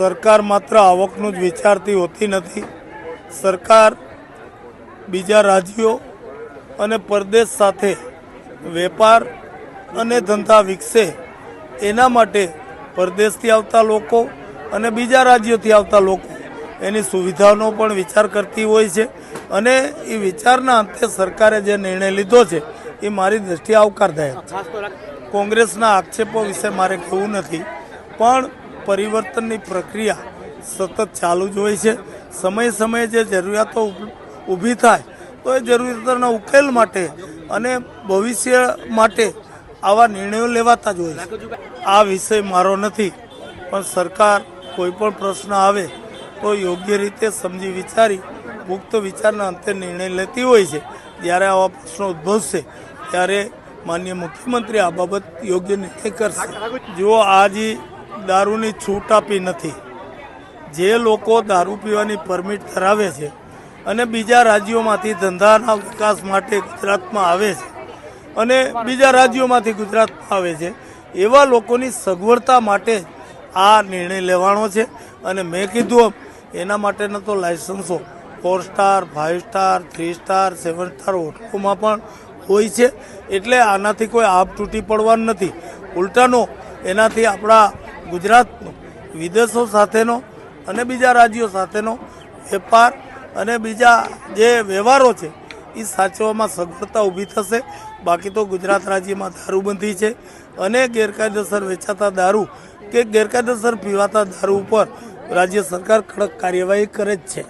સરકાર માત્ર આવકનું જ વિચારતી હોતી નથી. સરકાર બીજા રાજ્યો અને પરદેશ સાથે વેપાર અને ધંધા વિકસે એના માટે પરદેશથી આવતા લોકો અને બીજા રાજ્યોથી આવતા લોકો એની સુવિધાનો પણ વિચાર કરતી હોય છે અને એ વિચારના અંતે સરકારે જે નિર્ણય લીધો છે એ મારી દ્રષ્ટિએ આવકારદાયક છે. કોંગ્રેસના આક્ષેપો વિશે મારે કહેવું નથી પણ પરિવર્તનની પ્રક્રિયા સતત ચાલુ જ હોય છે. સમય સમયે જે જરૂરિયાતો ઊભી થાય, તો એ જરૂરિયાતોના ઉકેલ માટે અને ભવિષ્ય માટે આવા નિર્ણયો લેવાતા જ હોય છે. આ વિષય મારો નથી, પણ સરકાર કોઈ પણ પ્રશ્ન આવે, તો યોગ્ય રીતે સમજી વિચારી મુક્ત વિચારના અંતે નિર્ણય લેતી હોય છે. જ્યારે આવા પ્રશ્નો ઉદ્ભવશે, ત્યારે માન્ય મુખ્યમંત્રી આ બાબત યોગ્ય નિર્ણય કરશે. જો આજે દારૂની છૂટ આપી નથી. જે લોકો દારૂ પીવાની પરમિટ ધરાવે છે અને બીજા રાજ્યોમાંથી ધંધાના વિકાસ માટે ગુજરાતમાં આવે છે અને બીજા રાજ્યોમાંથી ગુજરાતમાં આવે છે, એવા લોકોની સગવડતા માટે આ નિર્ણય લેવાનો છે. અને મેં કીધું એના માટેના તો લાયસન્સો four star five star three star seven star હોટલોમાં પણ હોય છે. એટલે આનાથી કોઈ આપ તૂટી પડવાનું નથી. ઉલટાનો, એનાથી આપણા ગુજરાતનો, વિદેશો સાથેનો અને બીજા રાજ્યો સાથેનો વેપાર અને બીજા જે વ્યવહારો છે એ સાચવવામાં સગવડતા ઊભી થશે. બાકી તો ગુજરાત રાજ્યમાં દારૂબંધી છે અને ગેરકાયદેસર વેચાતા દારૂ કે ગેરકાયદેસર પીવાતા દારૂ ઉપર રાજ્ય સરકાર કડક કાર્યવાહી કરે જ છે.